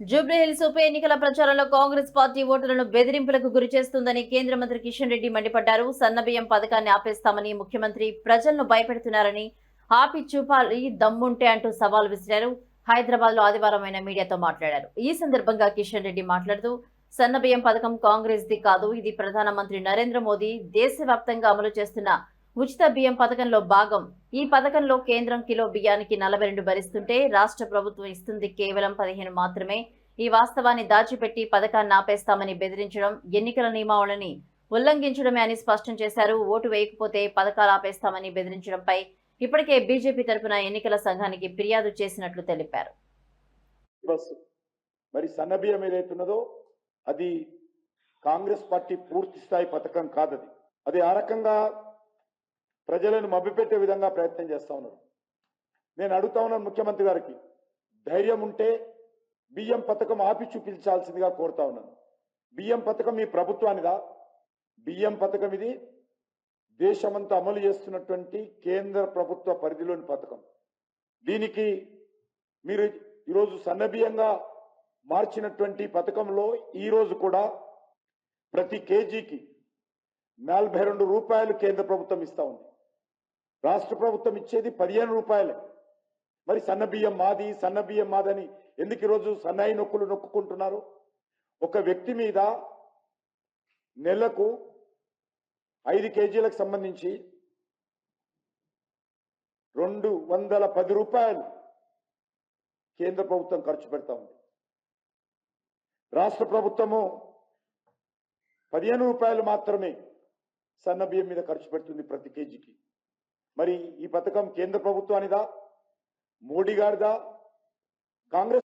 జూబ్లీహిల్స్ ఉప ఎన్నికల ప్రచారంలో కాంగ్రెస్ పార్టీ ఓటర్లను బెదిరింపులకు గురి చేస్తుందని కేంద్ర మంత్రి కిషన్ రెడ్డి మండిపడ్డారు. సన్నబియ్యం పథకాన్ని ఆపేస్తామని ముఖ్యమంత్రి ప్రజలను భయపెడుతున్నారని ఆపి చూపాలి దమ్ముంటే అంటూ సవాల్ విసిరారు. హైదరాబాద్లో ఆదివారం ఆయన మీడియాతో మాట్లాడారు. ఈ సందర్భంగా కిషన్ రెడ్డి మాట్లాడుతూ సన్నబియ్యం పథకం కాంగ్రెస్ ది కాదు ఇది ప్రధానమంత్రి నరేంద్ర మోదీ దేశవ్యాప్తంగా అమలు చేస్తున్న ఉచిత బియ్యం పథకంలో భాగం. ఈ పథకంలో కేంద్రం కిలో బియ్యానికి నలభై రెండు భరిస్తుంటే రాష్ట్ర ప్రభుత్వం ఇస్తుంది కేవలం పదిహేను మాత్రమే. ఈ వాస్తవాన్ని దాచిపెట్టి పథకాన్ని ఆపేస్తామని బెదిరించడం ఎన్నికల నియమావళిని ఉల్లంఘించడమే అని స్పష్టం చేశారు. ఓటు వేయకపోతే పథకాలు ఆపేస్తామని బెదిరించడంపై ఇప్పటికే బీజేపీ తరఫున ఎన్నికల సంఘానికి ఫిర్యాదు చేసినట్లు తెలిపారు. మరి సన్నబియ్యం ఏదైతున్నదో అది కాంగ్రెస్ పార్టీ పూర్తి స్థాయి పథకం కాదది. అది ఆ రకంగా ప్రజలను మభ్యపెట్టే విధంగా ప్రయత్నం చేస్తా ఉన్నారు. నేను అడుగుతా ఉన్నాను ముఖ్యమంత్రి గారికి ధైర్యం ఉంటే బియ్యం పథకం ఆపి చూపించాల్సిందిగా కోరుతా ఉన్నాను. బియ్యం పథకం మీ ప్రభుత్వానిదా? బియ్యం పథకం ఇది దేశమంతా అమలు చేస్తున్నటువంటి కేంద్ర ప్రభుత్వ పరిధిలోని పథకం. దీనికి మీరు ఈరోజు సన్నబియ్యంగా మార్చినటువంటి పథకంలో ఈరోజు కూడా ప్రతి కేజీకి నలభై రెండు రూపాయలు కేంద్ర ప్రభుత్వం ఇస్తా ఉంది. రాష్ట్ర ప్రభుత్వం ఇచ్చేది పదిహేను రూపాయలే. మరి సన్న బియ్యం మాది సన్న బియ్యం మాదని ఎందుకు ఈరోజు సన్నాయి నొక్కులు నొక్కుంటున్నారు ఒక వ్యక్తి మీద నెలకు ఐదు కేజీలకు సంబంధించి రెండు వందల పది రూపాయలు కేంద్ర ప్రభుత్వం ఖర్చు పెడతా ఉంది. రాష్ట్ర ప్రభుత్వము పదిహేను రూపాయలు మాత్రమే సన్న బియ్యం మీద ఖర్చు పెడుతుంది ప్రతి కేజీకి. మరి ఈ పథకం కేంద్ర ప్రభుత్వానిదా? మోడీ గారిదా? కాంగ్రెస్